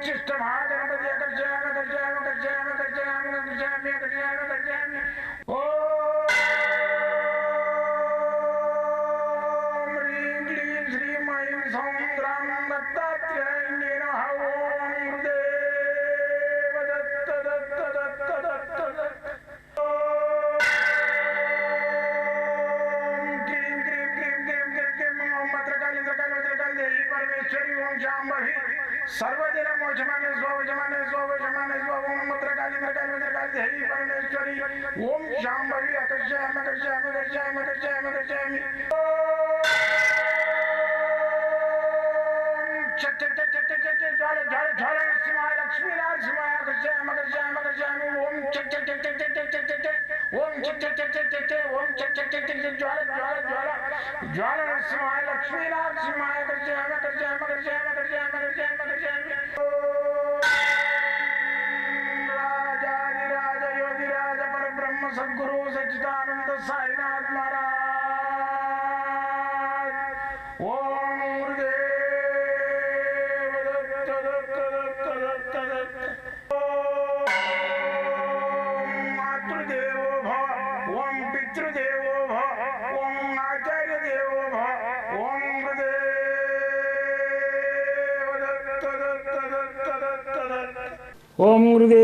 ಉಚ್ಚಿಷ್ಟ ಭಾಗ जमाने स्वामी जमाने लक्ष्मी ओम चक ओम चक ओम चक चक జ్వాల నరసింహాయ లక్ష్మీ నరసింహాయ గర్జయామ గర్జయామ గర్జయామ గర్జయామ గర్జయామ ఓం గురుదేవ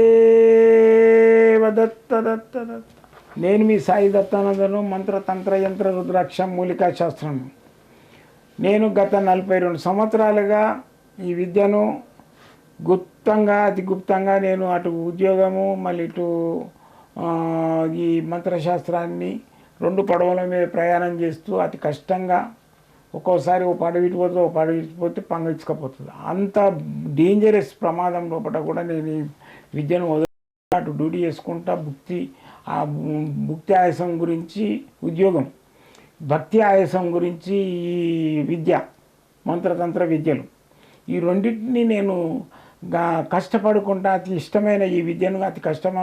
దత్త దత్త దత్త. నేను మీ సాయి దత్తానందను మంత్ర తంత్ర యంత్ర రుద్రాక్ష మూలికా శాస్త్రం నేను గత నలభై రెండు సంవత్సరాలుగా ఈ విద్యను గుప్తంగా అతి గుప్తంగా నేను అటు ఉద్యోగము మళ్ళీ ఇటు ఈ మంత్రశాస్త్రాన్ని రెండు పడవల మీద ప్రయాణం చేస్తూ అతి కష్టంగా ఒక్కోసారి ఓ పాట ఇటుపోతే ఓ పడవ ఇటుపోతే పంగించకపోతుంది అంత డేంజరస్ ప్రమాదం లోపల కూడా నేను ఈ విద్యను వదిలి డ్యూటీ చేసుకుంటా భుక్తి ఆ భుక్తి ఆయాసం గురించి ఉద్యోగం. భక్తి ఆయాసం గురించి ఈ విద్య మంత్రతంత్ర విద్యలు. ఈ రెండింటిని నేను కష్టపడకుండా అతి ఇష్టమైన ఈ విద్యను అతి కష్టం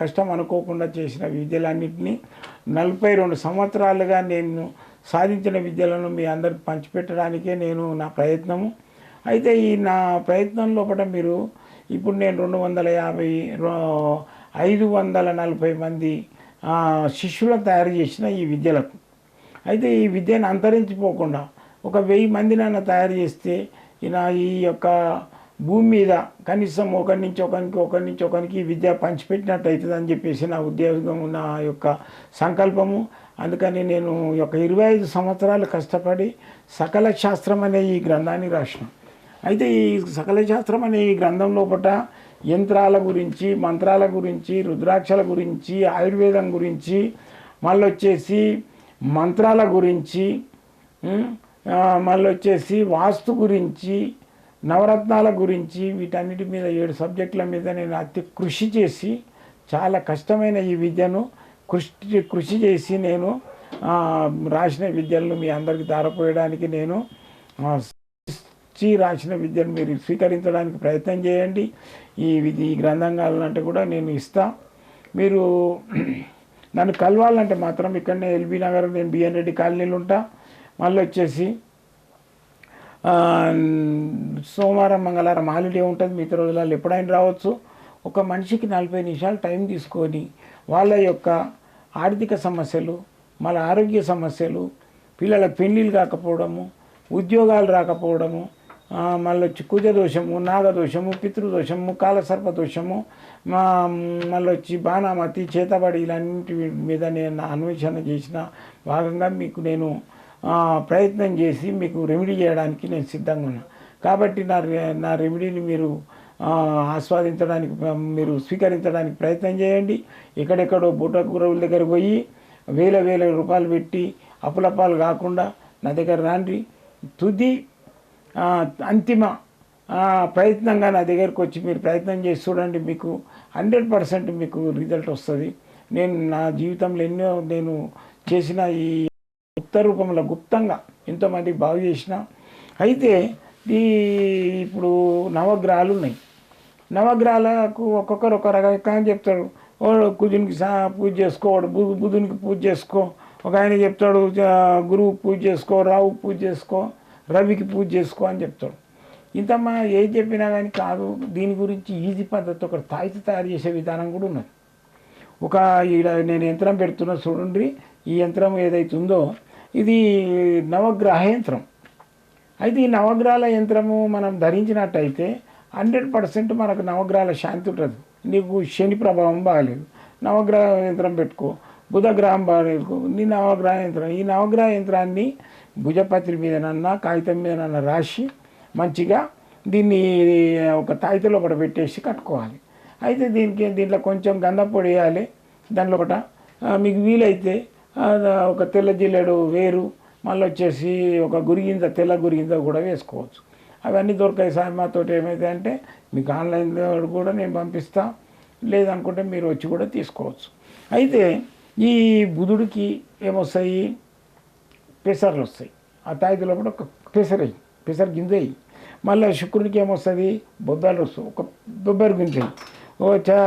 కష్టం అనుకోకుండా చేసిన విద్యలన్నింటినీ నలభై రెండు సంవత్సరాలుగా నేను సాధించిన విద్యలను మీ అందరికి పంచిపెట్టడానికే నేను నా ప్రయత్నము. అయితే ఈ నా ప్రయత్నం లోపల మీరు ఇప్పుడు నేను రెండు వందల యాభై రో- ఐదు వందల నలభై మంది శిష్యులను తయారు చేసిన ఈ విద్యలకు. అయితే ఈ విద్యను అంతరించిపోకుండా ఒక వెయ్యి మందినైనా తయారు చేస్తే ఈ నా ఈ యొక్క భూమి మీద కనీసం ఒకరి నుంచి ఒకరికి ఒకరి నుంచి ఒకరికి విద్య పంచిపెట్టినట్టు అవుతుంది అని చెప్పేసి నా ఉద్యోగం నా యొక్క సంకల్పము. అందుకని నేను ఒక ఇరవై ఐదు సంవత్సరాలు కష్టపడి సకల శాస్త్రం అనే ఈ గ్రంథాన్ని రాసిన. అయితే ఈ సకల శాస్త్రం అనే ఈ గ్రంథం లోపల యంత్రాల గురించి మంత్రాల గురించి రుద్రాక్షల గురించి ఆయుర్వేదం గురించి మళ్ళీ వచ్చేసి మంత్రాల గురించి మళ్ళీ వచ్చేసి వాస్తు గురించి నవరత్నాల గురించి వీటన్నిటి మీద ఏడు సబ్జెక్టుల మీద నేను అతి కృషి చేసి చాలా కష్టమైన ఈ విద్యను కృషి కృషి చేసి నేను రాసిన విద్యలను మీ అందరికి దారపోయడానికి నేను రాసిన విద్యను మీరు స్వీకరించడానికి ప్రయత్నం చేయండి. ఈ విధి ఈ గ్రంథం కూడా నేను ఇస్తా. మీరు నన్ను కలవాలంటే మాత్రం ఇక్కడనే ఎల్బీ నగర్ నేను బిఎన్ రెడ్డి కాలనీలు ఉంటా. మళ్ళీ వచ్చేసి సోమవారం మంగళవారం హాలిడే ఉంటుంది. మిగతా రోజులలో ఎప్పుడైనా రావచ్చు. ఒక మనిషికి నలభై నిమిషాలు టైం తీసుకొని వాళ్ళ యొక్క ఆర్థిక సమస్యలు మళ్ళీ ఆరోగ్య సమస్యలు పిల్లల పెళ్ళిళ్ళు కాకపోవడము ఉద్యోగాలు రాకపోవడము మళ్ళొచ్చి మళ్ళీ వచ్చి కుజ దోషము నాగదోషము పితృదోషము కాలసర్ప దోషము మా మళ్ళీ వచ్చి బాణామతి చేతబడి ఇలాంటి మీద నేను అన్వేషణ చేసిన భాగంగా మీకు నేను ప్రయత్నం చేసి మీకు రెమెడీ చేయడానికి నేను సిద్ధంగా ఉన్నాను కాబట్టి నా రె- నా రెమెడీని మీరు ఆస్వాదించడానికి మీరు స్వీకరించడానికి ప్రయత్నం చేయండి. ఎక్కడెక్కడో బుట్ట దగ్గర పోయి వేల వేల రూపాయలు పెట్టి అప్పులపాలు కాకుండా నా దగ్గర రాండి. తుది అంతిమ ప్రయత్నంగా నా దగ్గరకు వచ్చి మీరు ప్రయత్నం చేసి చూడండి. మీకు హండ్రెడ్ పర్సెంట్ మీకు రిజల్ట్ వస్తుంది. నేను నా జీవితంలో ఎన్నో నేను చేసిన ఈ గుప్త రూపంలో గుప్తంగా ఎంతోమందికి బాగు చేసిన అయితే ఈ ఇప్పుడు నవగ్రహాలు ఉన్నాయి. నవగ్రహాలకు ఒక్కొక్కరు ఒక రకంగా చెప్తాడు. కుజునికి పూజ చేసుకో వాడు బు- బుధునికి పూజ చేసుకో. ఒక ఆయన చెప్తాడు గురువు పూజ చేసుకో రావు పూజ చేసుకో రవికి పూజ చేసుకో అని చెప్తాడు. ఇంత మా ఏది చెప్పినా కానీ కాదు దీని గురించి ఈజీ పద్ధతి ఒక తాయితీ తయారు చేసే విధానం కూడా ఉన్నది. ఒక ఈడ నేను యంత్రం పెడుతున్నా చూడండి. ఈ యంత్రం ఏదైతే ఉందో ఇది నవగ్రహ యంత్రం. అయితే ఈ నవగ్రహాల యంత్రము మనం ధరించినట్టయితే హండ్రెడ్ పర్సెంట్ మనకు నవగ్రహాల శాంతి ఉంటుంది. నీకు శని ప్రభావం బాగలేదు. నవగ్రహ యంత్రం పెట్టుకో. బుధగ్రహం బాగలేదు. నీ నవగ్రహ యంత్రం. ఈ నవగ్రహ యంత్రాన్ని భుజపత్రి మీదనన్నా కాగితం మీదనన్నా రాసి మంచిగా దీన్ని ఒక తాయితలో ఒకటి పెట్టేసి కట్టుకోవాలి. అయితే దీనికి దీంట్లో కొంచెం గంధం పొడి వేయాలి. దాంట్లో ఒకట మీకు వీలైతే ఒక తెల్ల జిల్లెడు వేరు మళ్ళీ వచ్చేసి ఒక గురిగింజ తెల్ల గురిగింజ కూడా వేసుకోవచ్చు. అవన్నీ దొరకాయి సార్ మాతో ఏమైతే అంటే మీకు ఆన్లైన్లో కూడా నేను పంపిస్తా లేదనుకుంటే మీరు వచ్చి కూడా తీసుకోవచ్చు. అయితే ఈ బుధుడికి ఏమొస్తాయి? పెసర్లు వస్తాయి. ఆ తాయితలో కూడా ఒక పెసరయ్యి వేయి పెసర గింజ. అయ్యి మళ్ళీ శుక్రునికి ఏమొస్తుంది? బొబ్బలు వస్తాయి. ఒక బొబ్బరి గింజ. ఓ చా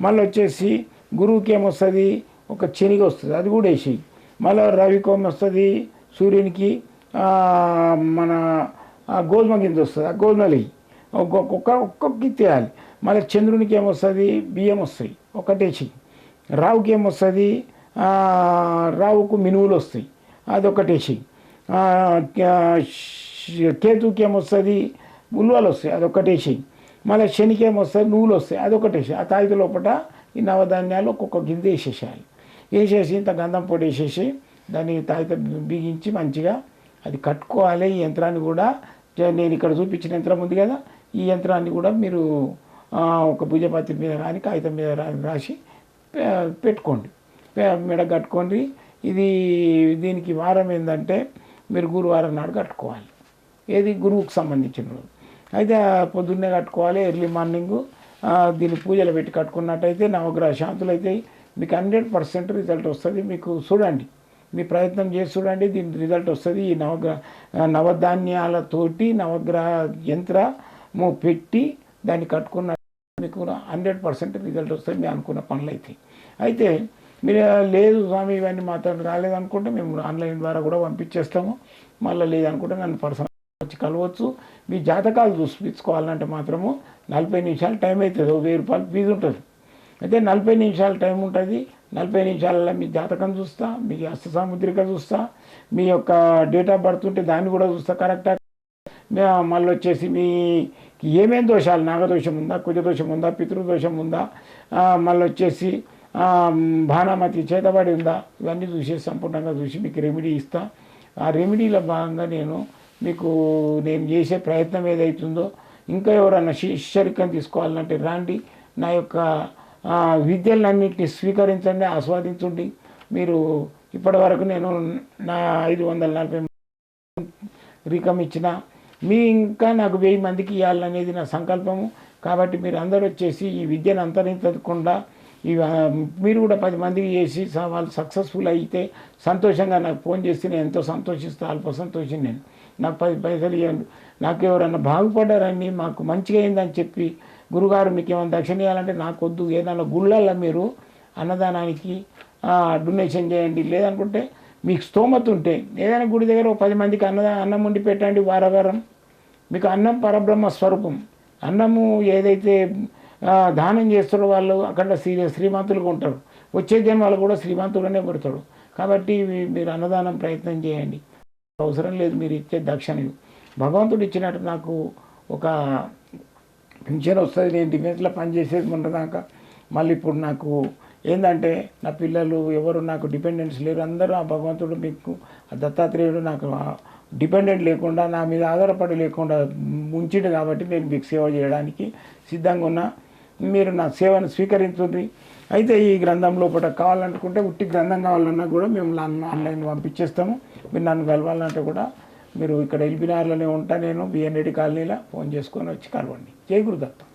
మళ్ళీ వచ్చేసి గురువుకి ఏమొస్తుంది? ఒక శనిగ వస్తుంది. అది కూడా వేసి మళ్ళీ రవికి వస్తుంది సూర్యునికి మన గోధుమ గింజ వస్తుంది. ఆ గోధుమలు ఒక్కొక్క ఒక్క ఒక్కొక్క మళ్ళీ చంద్రునికి ఏమొస్తుంది? బియ్యం వస్తాయి. ఒకటేసి రావుకి ఏమొస్తుంది? రావుకు మినువులు వస్తాయి. అదొకటేసి ఆ, కేతుకి ఏమొస్తుంది? ఉలువలు వస్తాయి. అదొకటేసి మళ్ళీ శనికి ఏమొస్తుంది? నువ్వులు వస్తాయి. అదొకటేసి ఆ తాయిత లోపల ఈ నవధాన్యాలు ఒక్కొక్క గింజ వేసేసేయాలి. వేసేసి ఇంత గంధం పొడి వేసేసి దాన్ని తాయిత బిగించి మంచిగా అది కట్టుకోవాలి. ఈ యంత్రాన్ని కూడా నేను ఇక్కడ చూపించిన యంత్రం ఉంది కదా ఈ యంత్రాన్ని కూడా మీరు ఒక భుజపత్రి మీద కానీ కాగితం మీద రాసి పెట్టుకోండి. మెడ కట్టుకోండి. ఇది దీనికి వారం ఏంటంటే మీరు గురువారం నాడు కట్టుకోవాలి. ఏది గురువుకు సంబంధించిన రోజు అయితే పొద్దున్నే కట్టుకోవాలి ఎర్లీ మార్నింగ్ దీన్ని పూజలు పెట్టి కట్టుకున్నట్టయితే నవగ్రహ శాంతులు అయితే మీకు హండ్రెడ్ పర్సెంట్ రిజల్ట్ వస్తుంది. మీకు చూడండి. మీ ప్రయత్నం చేసి చూడండి దీని రిజల్ట్ వస్తుంది. ఈ నవగ్రహ నవధాన్యాలతోటి నవగ్రహ యంత్రము పెట్టి దాన్ని కట్టుకున్న మీకు హండ్రెడ్ పర్సెంట్ రిజల్ట్ వస్తుంది మీరు అనుకున్న పనులు అయితే అయితే మీరు లేదు స్వామి ఇవన్నీ మాత్రం రాలేదనుకుంటే మేము ఆన్లైన్ ద్వారా కూడా పంపించేస్తాము. మళ్ళీ లేదనుకుంటే నన్ను పర్సనల్ వచ్చి కలవచ్చు. మీ జాతకాలు చూపించుకోవాలంటే మాత్రము నలభై నిమిషాలు టైం అవుతుంది ఓ వెయ్యి రూపాయలు ఫీజు ఉంటుంది. అయితే నలభై నిమిషాల టైం ఉంటుంది నలభై నిమిషాలలో మీ జాతకం చూస్తా మీ హస్త సాముద్రిక చూస్తా మీ యొక్క డేట్ ఆఫ్ బర్త్ ఉంటే దాన్ని కూడా చూస్తా కరెక్టా మళ్ళీ వచ్చేసి మీ ఏమేం దోషాలు? నాగదోషం ఉందా? కుజదోషం ఉందా? పితృదోషం ఉందా? మళ్ళీ వచ్చేసి భానామతి చేతబడి ఉందా? ఇవన్నీ చూసి సంపూర్ణంగా చూసి మీకు రెమెడీ ఇస్తా. ఆ రెమెడీలో భాగంగా నేను మీకు నేను చేసే ప్రయత్నం ఏదైతుందో ఇంకా ఎవరైనా శిష్యరికం తీసుకోవాలంటే రాండి. నా యొక్క ఆ, విద్యలన్నింటినీ స్వీకరించండి ఆస్వాదించండి. మీరు ఇప్పటివరకు నేను నా ఐదు వందల నలభై రికం ఇచ్చిన మీ ఇంకా నాకు వెయ్యి మందికి ఇవ్వాలనేది నా సంకల్పము. కాబట్టి మీరు అందరూ వచ్చేసి ఈ విద్యను అంతరించకుండా ఈ మీరు కూడా పది మందికి చేసి వాళ్ళు సక్సెస్ఫుల్ అయితే సంతోషంగా నాకు ఫోన్ చేస్తే నేను ఎంతో సంతోషిస్తా అల్ప సంతోషం నేను. నాకు పది పైసలు ఇవ్వండి నాకు ఎవరన్నా బాగుపడ్డారని మాకు మంచిగా అయిందని చెప్పి గురుగారు మీకు ఏమైనా దక్షిణ ఇవ్వాలంటే నాకు వద్దు ఏదైనా గుళ్ళల్లో మీరు అన్నదానానికి డొనేషన్ చేయండి. లేదనుకుంటే మీకు స్తోమత ఉంటే ఏదైనా గుడి దగ్గర ఒక పది మందికి అన్నదా అన్నం వండి పెట్టండి వారవారం. మీకు అన్నం పరబ్రహ్మ స్వరూపం. అన్నము ఏదైతే దానం చేస్తున్న వాళ్ళు అక్కడ శ్రీ శ్రీమంతులుగా ఉంటారు. వచ్చే జన్మలు కూడా శ్రీమంతులనే పుడతాడు కాబట్టి మీరు అన్నదానం ప్రయత్నం చేయండి. అవసరం లేదు మీరు ఇచ్చే దక్షిణలు. భగవంతుడు ఇచ్చినట్టు నాకు ఒక పింఛన్ వస్తుంది నేను డిఫెన్స్లో పనిచేసేది మొన్నదాకా. మళ్ళీ ఇప్పుడు నాకు ఏంటంటే నా పిల్లలు ఎవరు నాకు డిపెండెన్స్ లేరు అందరూ ఆ భగవంతుడు మీకు ఆ దత్తాత్రేయుడు నాకు డిపెండెంట్ లేకుండా నా మీద ఆధారపడి లేకుండా ఉంచిండు కాబట్టి నేను మీకు సేవ చేయడానికి సిద్ధంగా ఉన్నా. మీరు నా సేవను స్వీకరించుండ్రి అయితే ఈ గ్రంథం లోపల కావాలనుకుంటే ఉట్టి గ్రంథం కావాలన్నా కూడా మేము ఆన్లైన్ పంపించేస్తాము. మీరు నన్ను కలవాలంటే కూడా మీరు ఇక్కడ ఎల్బినార్లోనే ఉంటా నేను బిఎన్ రెడ్డి కాలనీలో ఫోన్ చేసుకొని వచ్చి కలవండి. జై గురుదత్తం.